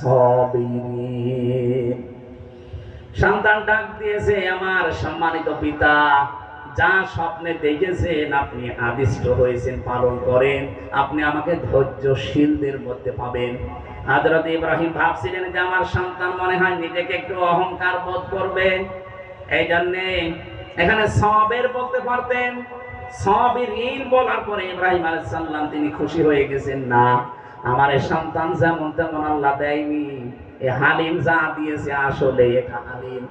Saverin. সন্তান ডাক দিয়েছে আমার সম্মানিত পিতা, যা স্বপ্নে দেখেছেন আপনি আদিষ্ট হয়েছেন, পালন করেন, আপনি আমাকে ধৈর্যশীলদের মধ্যে পাবেন। হযরত ইব্রাহিম ভাবছিলেন যে আমার সন্তান মনে হয় নিজেকে একটু অহংকার বোধ করবে। এই জন্যে এখানে সবের বলতে পারতেন সবের ঋণ বলার পরে ইব্রাহিম আলাইহিস সালাম তিনি খুশি হয়ে গেছেন, না, আমার এই সন্তান যেমন তেমন আল্লাহ দেয়নি, এ হালিম যা দিয়েছে আসলে এটা হালিম।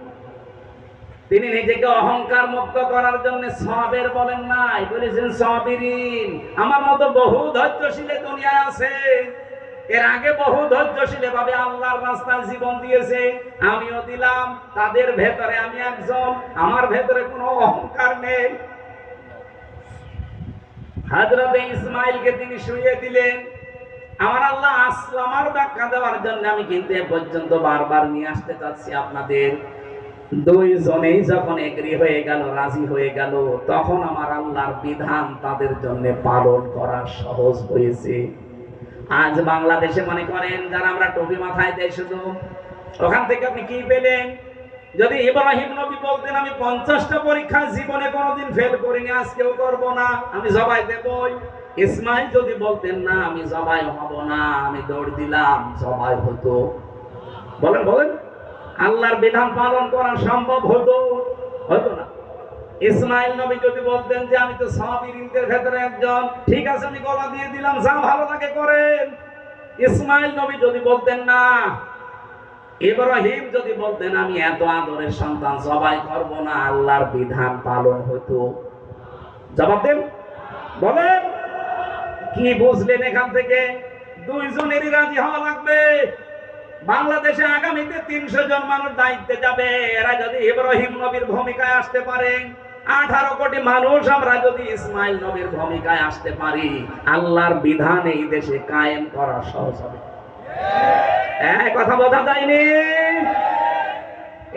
তিনি নিজেকে অহংকার মুক্ত করার জন্য সবের বলেন নাই, বলেছেন সবিরিন আমার মতো বহু ধৈর্যশীলে দুনিয়ায় আছে। এর আগে বহু ধৈর্যশীলে ভাবে আল্লাহর রাস্তায় জীবন দিয়েছে, আমিও দিলাম। তাদের ভেতরে আমি একজন, আমার ভেতরে কোনো অহংকার নেই। হাজরতে ইসমাইলকে তিনি শুয়ে দিলেন। আমার আল্লাহ আসলামার ব্যাখ্যা দেওয়ার জন্য আমি কিন্তু এ পর্যন্ত বারবার নিয়ে আসতে চাচ্ছি আপনাদের। দুইজনেই যখন এগ্রি হয়ে গেল, রাজি হয়ে গেল, তখন আমার আল্লাহর বিধান তাদের জন্য পালন করা সহজ হয়েছে। আজ বাংলাদেশে মনে করেন যারা আমরা টুপি মাথায় দেয় শুধু, ওখান থেকে আপনি কি পেলেন? যদি ইব্রাহিম নবী বলতেন, আমি পঞ্চাশটা পরীক্ষা জীবনে কোনোদিন ফেল করিনি, আজকেও করব না, আমি জবাই দেবই। ইসমাইল যদি বলতেন, না, আমি জবাই হব না, আমি দৌড় দিলাম, জবাই হতো। বলেন বলেন। আল্লাহর বিধান পালন করা সম্ভব হতো? হতো না। ইসমাইল নবী যদি বলতেন যে আমি তো সাহাবীদের ভেতরে একজন, ঠিক আছে, আমি গলা দিয়ে দিলাম যা ভালো লাগে করেন। ইসমাইল নবী যদি বলতেন না, ইব্রাহিম যদি বলতেন, আমি এত আদরের সন্তান সবাই করব না, আল্লাহর বিধান পালন হতো জবাব দেন। বলেন। কি বুঝলেন এখান থেকে? দুইজনেরই রাজি হওয়া লাগবে। বাংলাদেশে আগামীতে তিনশো জন মানুষ দায়িত্বে যাবে। এরা যদি ইব্রাহিম নবীর ভূমিকায় আসতে পারে আঠারো কোটি মানুষ আমরা যদি ইসমাইল নবীর ভূমিকায় আসতে পারি, আল্লাহর বিধান এই দেশে কায়েম করা সহজ হবে। হ্যাঁ কথা বোঝা যায়নি?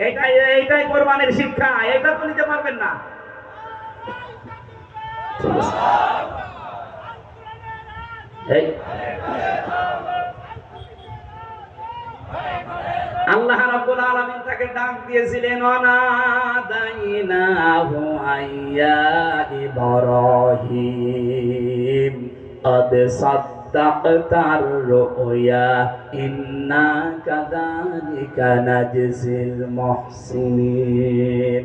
এটাই, এইটাই কোরবানির শিক্ষা, এটা তো নিতে পারবেন না। এই। আল্লাহ রাব্বুল আলামিন তাকে ডাক দিয়েছিলেন অনাদাইনাহু আইয়া ইব্রাহিম قد صدقت الرؤيا إنا كذلك نجزي المحسنين